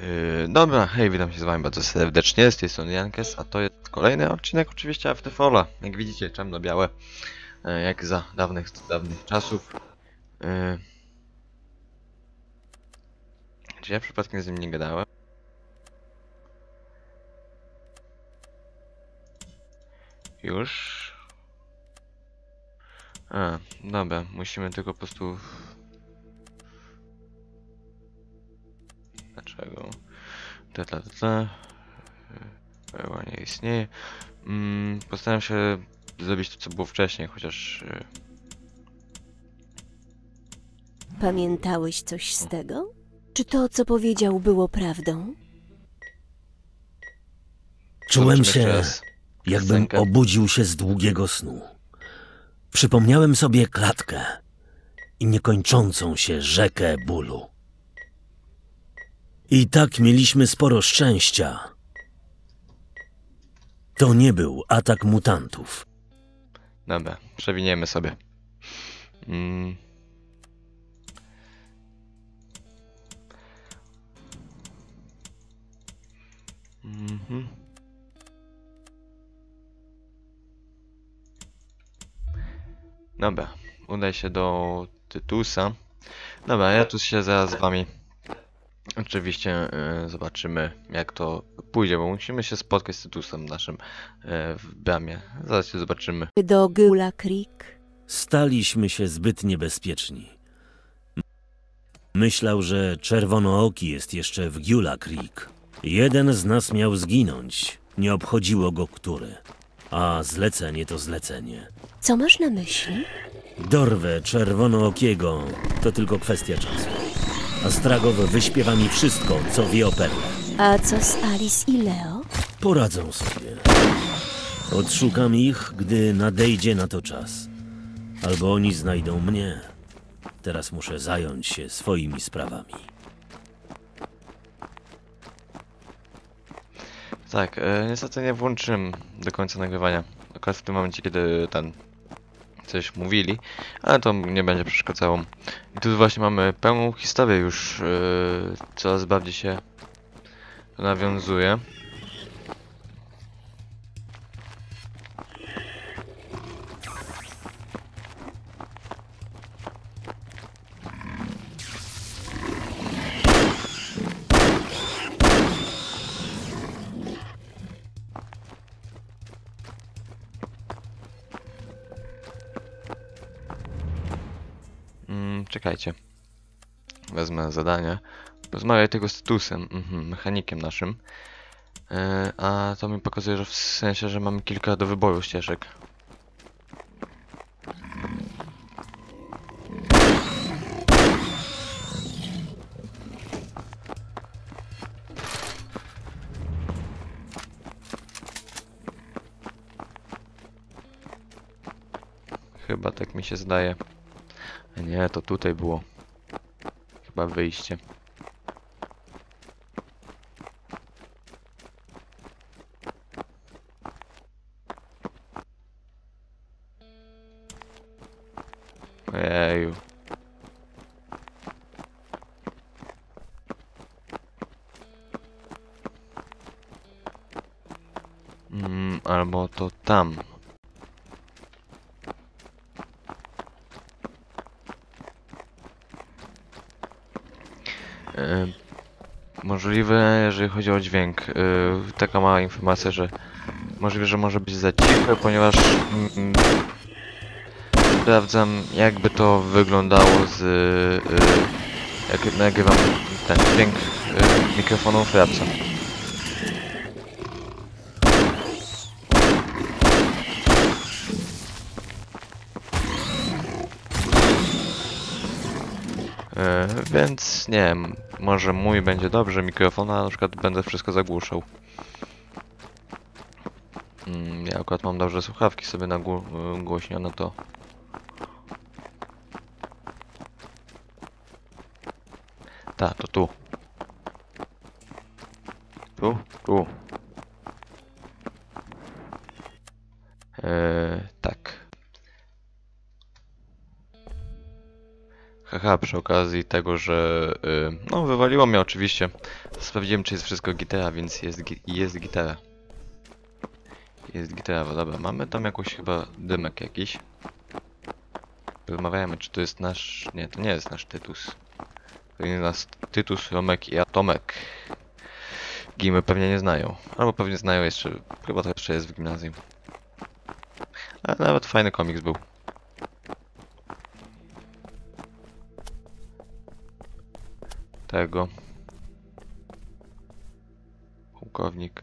Yy, dobra, hej, witam się z wami bardzo serdecznie, z tej strony Jankes, a to jest kolejny odcinek oczywiście Afterfalla. Jak widzicie, czarno-białe, yy, jak za dawnych, dawnych czasów. Yy. Czy ja przypadkiem z nim nie gadałem? Już? A, dobra, musimy tylko po prostu... Ta, ta, ta, ta. Chyba nie istnieje. Mm, postaram się zrobić to, co było wcześniej, chociaż... y, Pamiętałeś coś z tego? Czy to, co powiedział, było prawdą? Czułem się, jakbym obudził się z długiego snu. Przypomniałem sobie klatkę i niekończącą się rzekę bólu. I tak mieliśmy sporo szczęścia. To nie był atak mutantów. Dobra, przewiniemy sobie. Mm. Mhm. Dobra, udaj się do Tytusa. Dobra, ja tu się zaraz z wami oczywiście e, zobaczymy jak to pójdzie, bo musimy się spotkać z Tytusem naszym e, w bramie. Zaraz się zobaczymy. Do Gula Creek? Staliśmy się zbyt niebezpieczni. Myślał, że czerwonooki jest jeszcze w Giula Creek. Jeden z nas miał zginąć. Nie obchodziło go który. A zlecenie to zlecenie. Co masz na myśli? Dorwę czerwonookiego to tylko kwestia czasu. A Stragow wyśpiewa mi wszystko, co wie o perle. A co z Alice i Leo? Poradzą sobie. Odszukam ich, gdy nadejdzie na to czas. Albo oni znajdą mnie. Teraz muszę zająć się swoimi sprawami. Tak, e, niestety nie włączyłem do końca nagrywania. Akurat w tym momencie, kiedy ten coś mówili, ale to nie będzie przeszkadzało. I tu właśnie mamy pełną historię już, e, coraz bardziej się nawiązuje. Czekajcie. Wezmę zadanie. Rozmawiaj tego z Tusem, mhm, mechanikiem naszym. E, a to mi pokazuje, że w sensie, że mamy kilka do wyboru ścieżek. Chyba tak mi się zdaje. Nie, to tutaj było. Chyba wyjście. Mm, albo to tam. E, Możliwe, jeżeli chodzi o dźwięk. e, Taka mała informacja, że możliwe, że może być za ciche, ponieważ mm, sprawdzam jakby to wyglądało z e, jak nagrywam ten dźwięk e, mikrofonu. Więc nie wiem, może mój będzie dobrze mikrofon, a na przykład będę wszystko zagłuszał. Mm, ja akurat mam dobrze słuchawki sobie nagłośnione to. Ta, to tu. Tu, tu. Eee, tak. Aha, przy okazji tego, że y, no wywaliło mnie oczywiście. Sprawdziłem czy jest wszystko gitara, więc jest, gi- jest gitara. Jest no dobra, mamy tam jakąś chyba dymek jakiś. Rozmawiamy, czy to jest nasz... Nie, to nie jest nasz Tytus. To jest nasz Tytus, Romek i Atomek. Gimy pewnie nie znają. Albo pewnie znają jeszcze, chyba to jeszcze jest w gimnazjum. Ale nawet fajny komiks był. Tego. Pułkownik.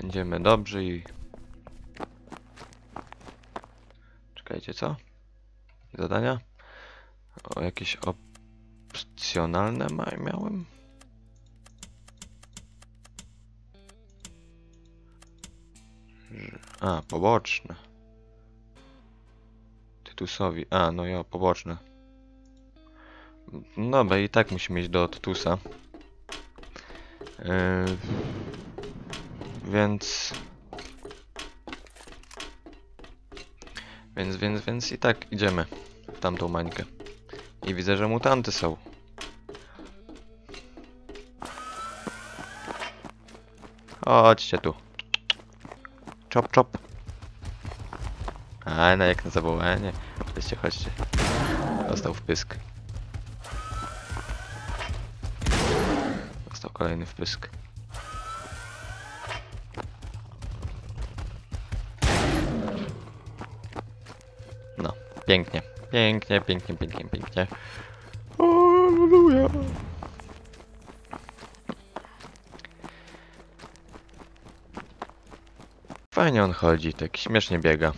Będziemy dobrzy i... Czekajcie, co? Zadania? O, jakieś opcjonalne ma miałem? A, poboczne. Tytusowi. A, no ja, poboczne. No Dobra, i tak musimy iść do Tytusa. Yy, więc... Więc, więc, więc i tak idziemy w tamtą mańkę. I widzę, że mutanty są. Chodźcie tu. Czop, czop. A, no jak na zawołanie. Chodźcie, chodźcie. Dostał wpysk. Dostał kolejny wpysk. Pięknie. Pięknie, pięknie, pięknie, pięknie. Halleluja. Fajnie on chodzi, tak śmiesznie biega.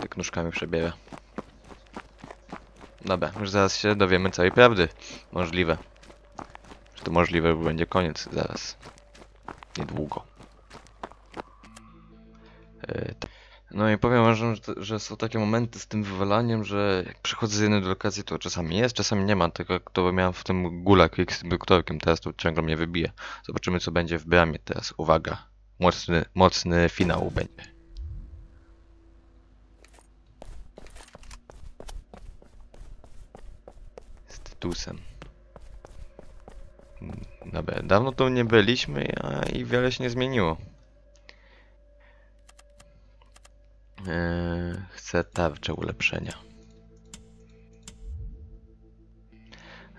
Tyk nóżkami przebiega. Dobra, już zaraz się dowiemy całej prawdy. Możliwe. Że to możliwe, bo będzie koniec zaraz. Niedługo. Yy, tak. No i powiem wam, że, że są takie momenty z tym wywalaniem, że jak przychodzę z jednej do lokacji, to czasami jest, czasami nie ma. Tak jak to miałem w tym Quick z tym doktorkiem, teraz to ciągle mnie wybije. Zobaczymy co będzie w bramie teraz. Uwaga. Mocny, mocny finał będzie. Z Tytusem. Dobra, dawno tu nie byliśmy, a i wiele się nie zmieniło. Eee, chcę tarczę ulepszenia.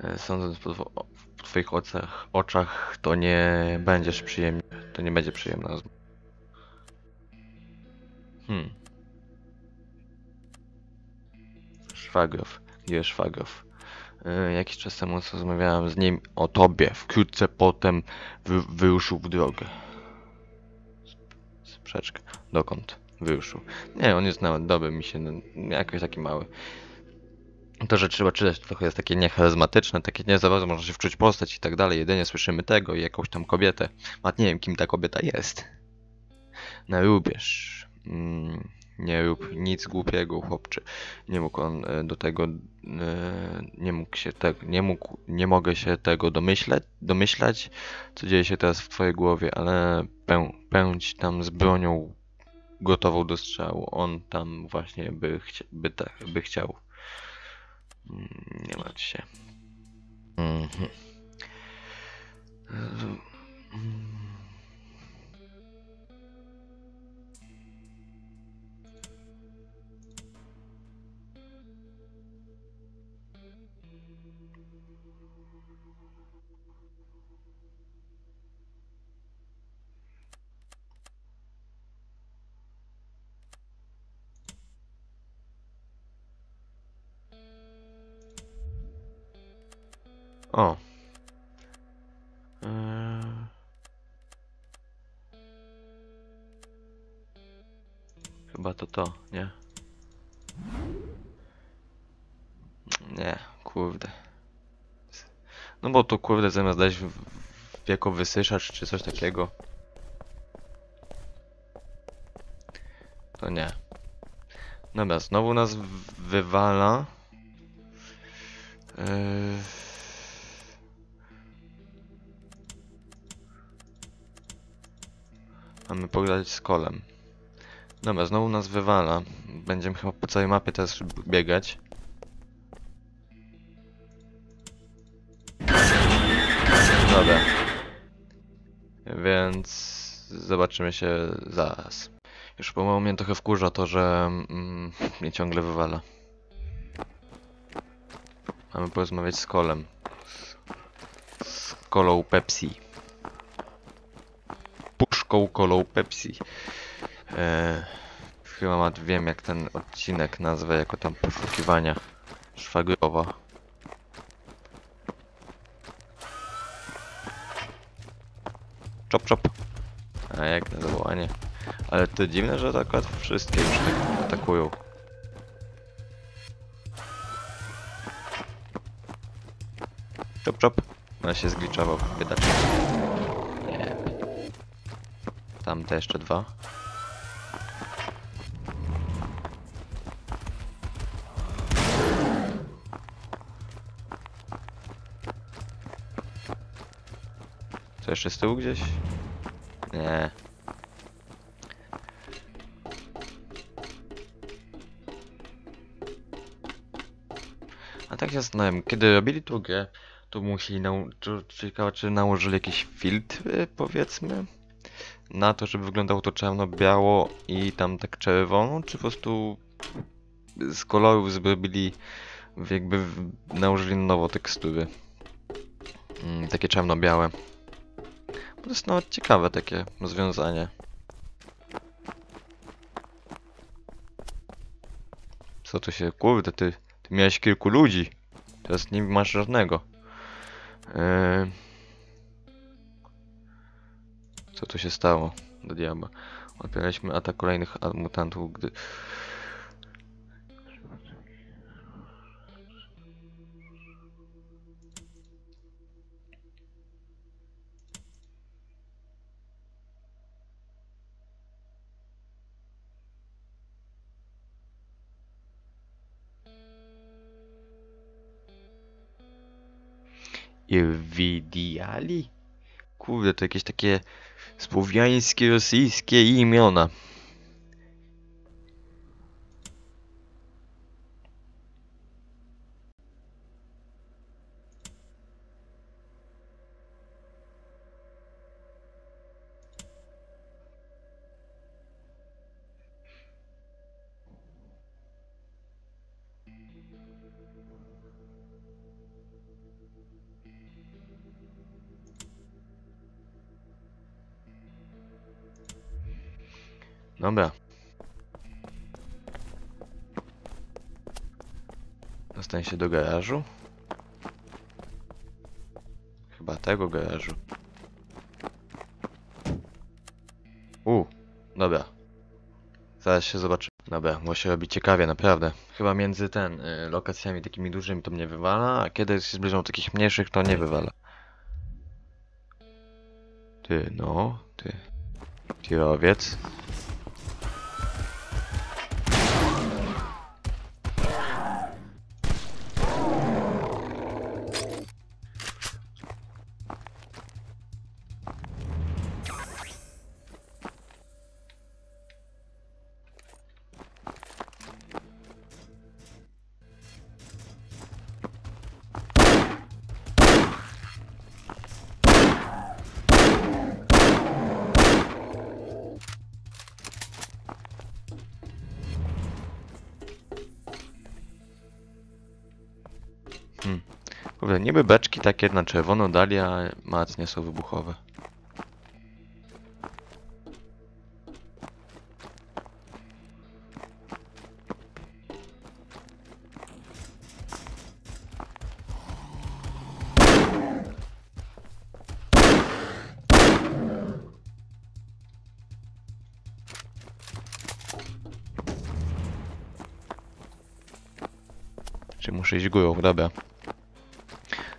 Eee, Sądząc po, po twoich oczach, oczach, to nie będziesz przyjemnie, to nie będzie przyjemna rozmowa. Hmm. Szwagrow. Gdzie jest Szwagrow? Eee, jakiś czas temu rozmawiałem z nim o tobie. Wkrótce potem wy, wyruszył w drogę. Sprzeczka. Dokąd? Wyruszył. Nie, on jest nawet dobry, mi się no, jakoś taki mały. To, że trzeba czytać, trochę jest takie niecharyzmatyczne, takie nie za bardzo można się wczuć postać i tak dalej. Jedynie słyszymy tego i jakąś tam kobietę. A nie wiem, kim ta kobieta jest. Na rubież. Mm, nie rób nic głupiego, chłopcze. Nie mógł on e, do tego, e, nie mógł się tego, nie mógł, nie mogę się tego domyśleć, domyślać, co dzieje się teraz w twojej głowie, ale pę, pędź tam z bronią gotową do strzału. On tam właśnie by, chcia, by, by chciał. Mm, Nie martw się. Mhm. O. Eee. Chyba to to, nie? Nie, kurde. No bo to kurde zamiast dać w, w jako wysyszacz czy coś takiego. To nie. Dobra, znowu nas wywala. Yy... Mamy pogadać z kolem. Dobra, znowu nas wywala. Będziemy chyba po całej mapie teraz biegać. Dobra. Więc zobaczymy się zaraz. Już pomału mnie trochę wkurza to, że mm, mnie ciągle wywala. Mamy porozmawiać z kolem. Z kolą Pepsi. Puszką kolą Pepsi. Eee, chyba wiem jak ten odcinek nazwę, jako tam poszukiwania szwagrowa. Czop czop. A jak na zawołanie. Ale to dziwne, że tak wszystkie już tak atakują. Czop czop. No się zgliczował, biedaczek. Tam te jeszcze dwa. Co jeszcze z tyłu gdzieś? Nie. A tak się zastanawiam, kiedy robili grę, to musieli nau... to Ciekawe, czy nałożyli jakiś filtr, powiedzmy, na to, żeby wyglądało to czarno-biało i tam tak czerwono, czy po prostu z kolorów zrobili, jakby nałożyli na nowo tekstury. Mm, takie czarno-białe. To jest nawet ciekawe takie rozwiązanie. Co tu się... Kurde, ty, ty miałeś kilku ludzi. Teraz nie masz żadnego. Eee... Co tu się stało? Do diabła. Odbieraliśmy atak kolejnych mutantów, gdy... Irwidiali? Kurde, to jakieś takie słowiańskie, rosyjskie imiona. Się do garażu. Chyba tego garażu. U, dobra. Zaraz się zobaczy. Dobra, bo się robi ciekawie, naprawdę. Chyba między ten, y, lokacjami takimi dużymi to mnie wywala, a kiedy się zbliżą do takich mniejszych, to nie wywala. Ty, no, ty. Tirowiec. Kurde, niby beczki takie na czerwono dali, a mat nie są wybuchowe. Czy muszę iść górą? Dobra.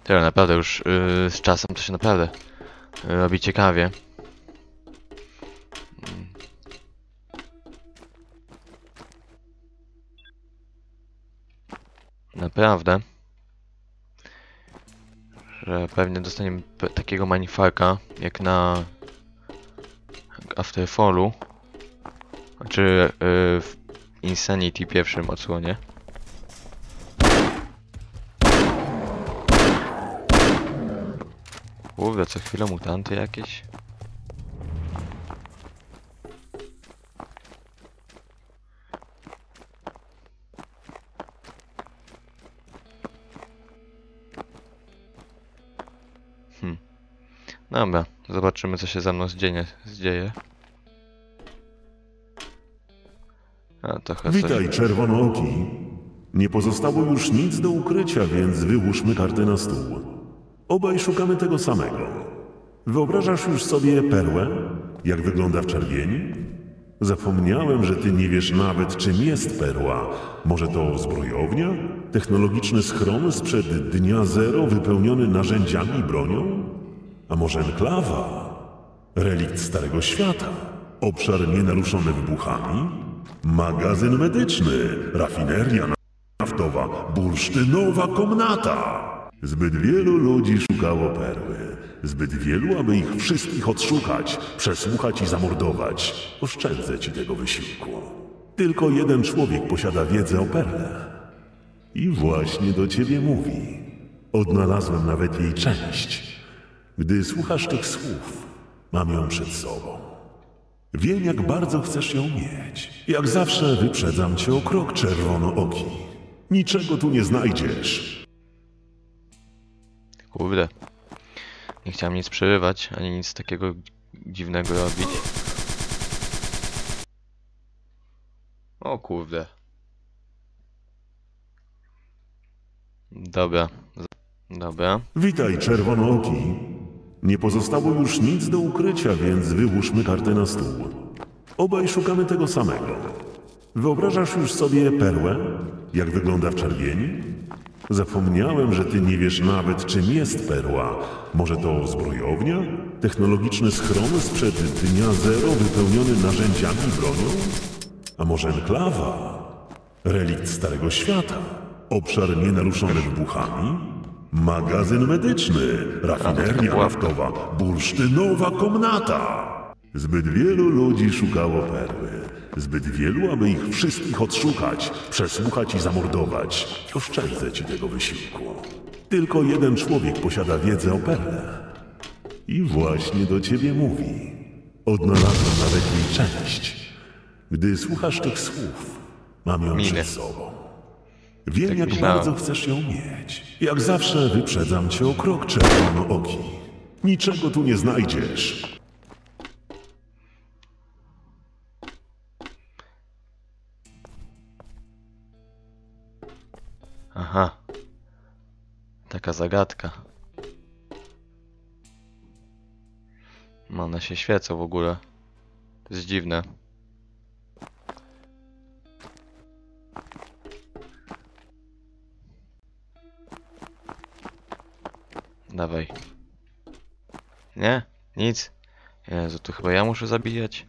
Tyle naprawdę już yy, z czasem to się naprawdę yy, robi ciekawie. Mm. Naprawdę. Że pewnie dostaniemy takiego manifalka jak na Afterfallu. Czy yy, w Insanity pierwszym odsłonie. Kurde, co chwilę mutanty jakieś. Hmm. Dobra, zobaczymy co się ze mną zdzieje. zdzieje. A to chyba. Witaj, czerwonooki. Nie pozostało już nic do ukrycia, więc wyłóżmy kartę na stół. Obaj szukamy tego samego. Wyobrażasz już sobie perłę? Jak wygląda w czerwieni? Zapomniałem, że ty nie wiesz nawet, czym jest perła. Może to zbrojownia? Technologiczny schron sprzed dnia zero wypełniony narzędziami i bronią? A może enklawa? Relikt Starego Świata? Obszar nienaruszony wybuchami? Magazyn medyczny? Rafineria naftowa? Bursztynowa komnata? Zbyt wielu ludzi szukało perły. Zbyt wielu, aby ich wszystkich odszukać, przesłuchać i zamordować. Oszczędzę ci tego wysiłku. Tylko jeden człowiek posiada wiedzę o perle. I właśnie do ciebie mówi. Odnalazłem nawet jej część. Gdy słuchasz tych słów, mam ją przed sobą. Wiem, jak bardzo chcesz ją mieć. Jak zawsze wyprzedzam cię o krok czerwonooki. Niczego tu nie znajdziesz. Kurde. Nie chciałem nic przerywać, ani nic takiego dziwnego robić. O kurde. Dobra. Dobra. Witaj, czerwonooki. Nie pozostało już nic do ukrycia, więc wyłóżmy kartę na stół. Obaj szukamy tego samego. Wyobrażasz już sobie perłę? Jak wygląda w czerwieni? Zapomniałem, że ty nie wiesz nawet, czym jest perła. Może to zbrojownia? Technologiczny schron sprzed dnia zero wypełniony narzędziami i bronią? A może enklawa? Relikt Starego Świata? Obszar nienaruszony wybuchami? Magazyn medyczny? Rafineria naftowa? Bursztynowa komnata? Zbyt wielu ludzi szukało perły. Zbyt wielu, aby ich wszystkich odszukać, przesłuchać i zamordować. Oszczędzę ci tego wysiłku. Tylko jeden człowiek posiada wiedzę o perle. I właśnie do ciebie mówi. Odnalazłem nawet jej część. Gdy słuchasz tych słów, mam ją Minę. przed sobą. Wiem, Tak jak myślałem. bardzo chcesz ją mieć. Jak zawsze wyprzedzam cię o krok czerwonooki. Niczego tu nie znajdziesz. Aha. Taka zagadka. No, One się świecą w ogóle. To jest dziwne. Dawaj. Nie? Nic? Jezu, to chyba ja muszę zabijać.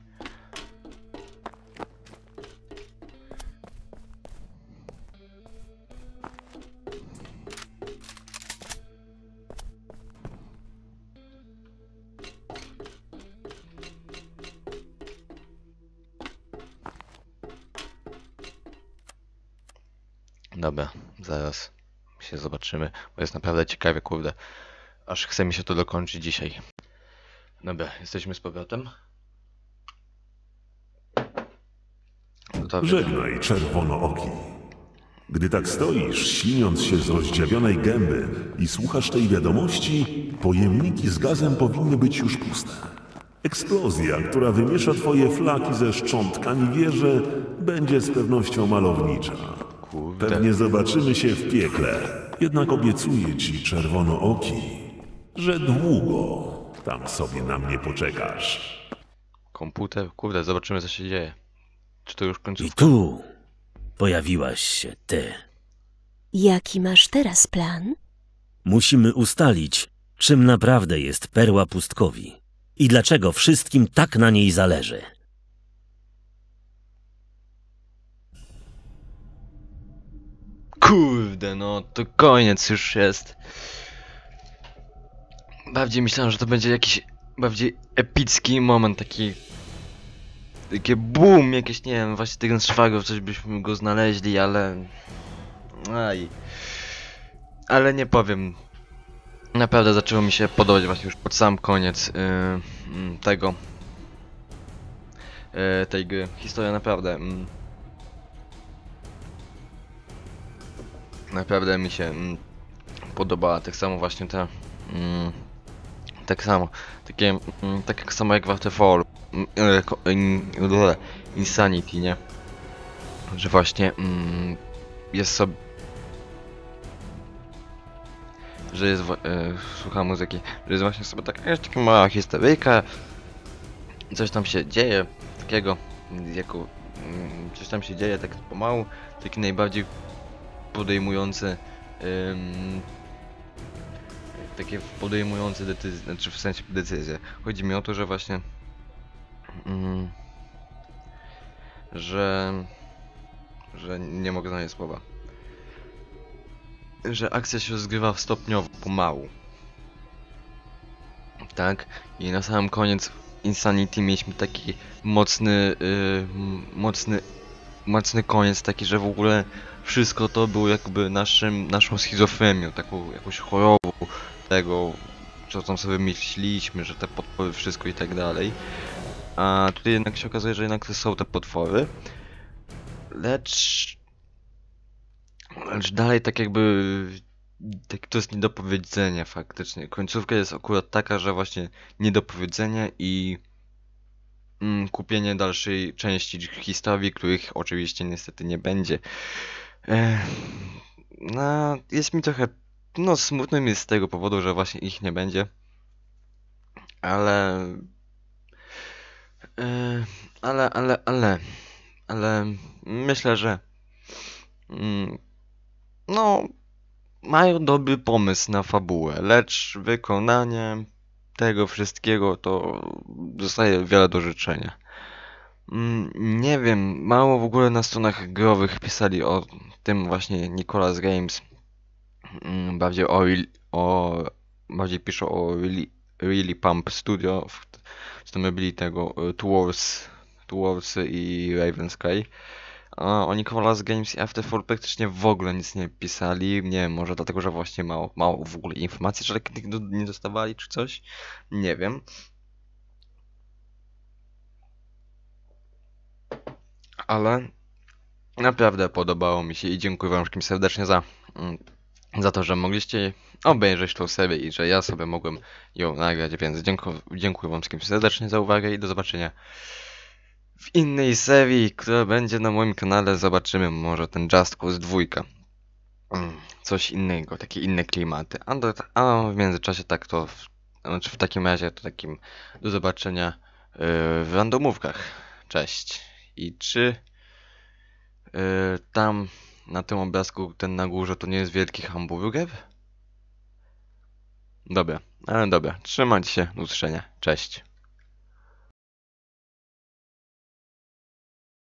Się zobaczymy, bo jest naprawdę ciekawie, kurde. Aż chce mi się to dokończyć dzisiaj. Dobra, jesteśmy z powrotem. Gotowi? Żegnaj, czerwonooki. Gdy tak stoisz, śliniąc się z rozdziawionej gęby i słuchasz tej wiadomości, pojemniki z gazem powinny być już puste. Eksplozja, która wymiesza twoje flaki ze szczątkami wieży, będzie z pewnością malownicza. Kurde. Pewnie zobaczymy się w piekle. Jednak obiecuję ci, czerwonooki, że długo tam sobie na mnie poczekasz. Komputer? Kurde, zobaczymy co się dzieje. Czy to już I końcówka? tu pojawiłaś się ty. Jaki masz teraz plan? Musimy ustalić, czym naprawdę jest perła pustkowi i dlaczego wszystkim tak na niej zależy. Kurde, no to koniec już jest. Bardziej myślałem, że to będzie jakiś bardziej epicki moment, taki... Takie boom, jakieś, nie wiem, właśnie ten szwagier, coś byśmy go znaleźli, ale... Aj. Ale nie powiem. Naprawdę zaczęło mi się podobać właśnie już pod sam koniec yy, tego... Yy, tej gry. Historia naprawdę... mm, Naprawdę mi się mm, podobała, tak samo właśnie te... Mm, tak samo, takie, mm, tak samo jak w Waterfall, mm, e, Insanity, nie? Że właśnie mm, jest sobie... Że jest, e, słucham muzyki, że jest właśnie sobie taka, taka mała historyjka, coś tam się dzieje, takiego, jako, mm, coś tam się dzieje tak pomału, taki najbardziej podejmujący ym, takie podejmujące decyzje, znaczy w sensie decyzje. Chodzi mi o to, że właśnie mm, że że nie mogę znaleźć słowa. Że akcja się rozgrywa stopniowo, pomału. Tak? I na samym koniec Insanity mieliśmy taki mocny, yy, mocny, mocny koniec, taki, że w ogóle wszystko to było jakby naszym, naszą schizofrenią, taką jakąś chorobą tego, co tam sobie myśleliśmy, że te potwory, wszystko i tak dalej. A tutaj jednak się okazuje, że jednak to są te potwory. Lecz... Lecz dalej tak jakby... Tak to jest nie do powiedzenia faktycznie. Końcówka jest akurat taka, że właśnie nie do powiedzenia i... Mm, kupienie dalszej części historii, których oczywiście niestety nie będzie. No, jest mi trochę no, smutno mi z tego powodu, że właśnie ich nie będzie. Ale. ale, ale, ale. Ale myślę, że. mm, no. Mają dobry pomysł na fabułę, lecz wykonanie tego wszystkiego to zostaje wiele do życzenia. Mm, Nie wiem, mało w ogóle na stronach growych pisali o tym właśnie Nicolas Games. Mm, bardziej o, o bardziej piszą o Really, really Pump Studio, w, tam byli tego e, Tours, Toursy i Raven Sky. O Nicolas Games i Afterfall praktycznie w ogóle nic nie pisali. Nie wiem, może dlatego, że właśnie mało, mało w ogóle informacji, że nie dostawali czy coś. Nie wiem. Ale naprawdę podobało mi się i dziękuję wam wszystkim serdecznie za mm, za to, że mogliście obejrzeć tą serię i że ja sobie mogłem ją nagrać, więc dziękuję, dziękuję wam wszystkim serdecznie za uwagę i do zobaczenia w innej serii, która będzie na moim kanale. Zobaczymy może ten Just Cause 2. Mm, Coś innego, takie inne klimaty. A, w międzyczasie tak to, w, znaczy w takim razie to takim do zobaczenia yy, w randomówkach. Cześć. I czy yy, tam na tym obrazku, ten na górze, to nie jest wielki hamburger? Dobra, ale dobra. Trzymajcie się, do usłyszenia. Cześć.